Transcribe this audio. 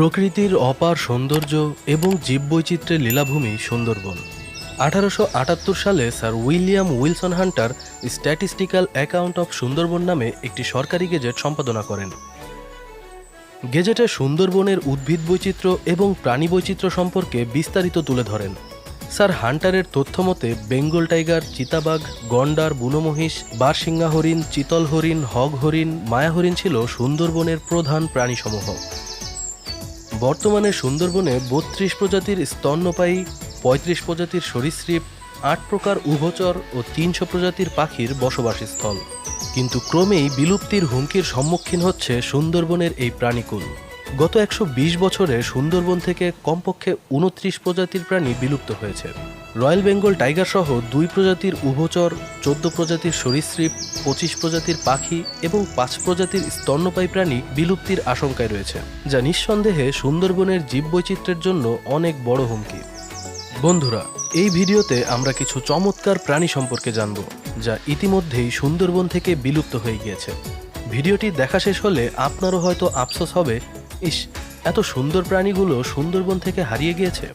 প্রকৃতির অপার সৌন্দর্য এবং জীববৈচিত্র্যের লীলাভূমি সুন্দরবন। আঠারোশো আটাত্তর সালে sir William Wilson Hunter statistical account of Sundarban নামে একটি সরকারি গেজেট সম্পাদনা করেন। গেজেটে সুন্দরবনের উদ্ভিদ বৈচিত্র্য এবং প্রাণী বৈচিত্র্য সম্পর্কে বিস্তারিত তুলে ধরেন। স্যার হান্টারের তথ্যমতে বেঙ্গল টাইগার, চিতাবাঘ, গন্ডার, বুনোমহিষ, বারসিংহা হরিণ, চিতল হরিণ, হগ হরিণ, মায়া হরিণ ছিল সুন্দরবনের প্রধান প্রাণীসমূহ। বর্তমানে সুন্দরবনে বত্রিশ প্রজাতির স্তন্যপায়ী, পঁয়ত্রিশ প্রজাতির সরীসৃপ, আট প্রকার উভচর ও তিনশো প্রজাতির পাখির বসবাসস্থল। কিন্তু ক্রমেই বিলুপ্তির হুমকির সম্মুখীন হচ্ছে সুন্দরবনের এই প্রাণীকুল। গত একশো বিশ বছরে সুন্দরবন থেকে কমপক্ষে উনত্রিশ প্রজাতির প্রাণী বিলুপ্ত হয়েছে। রয়্যাল বেঙ্গল টাইগার সহ দুই প্রজাতির উভচর, চোদ্দ প্রজাতির সরীসৃপ, পঁচিশ প্রজাতির পাখি এবং পাঁচ প্রজাতির স্তন্যপায়ী প্রাণী বিলুপ্তির আশঙ্কায় রয়েছে, যা নিঃসন্দেহে সুন্দরবনের জীববৈচিত্র্যের জন্য অনেক বড় হুমকি। বন্ধুরা, এই ভিডিওতে আমরা কিছু চমৎকার প্রাণী সম্পর্কে জানব, যা ইতিমধ্যেই সুন্দরবন থেকে বিলুপ্ত হয়ে গিয়েছে। ভিডিওটি দেখা শেষ হলে আপনারও হয়তো আফসোস হবে ইস এত সুন্দর প্রাণীগুলো সুন্দরবন থেকে হারিয়ে গিয়েছে।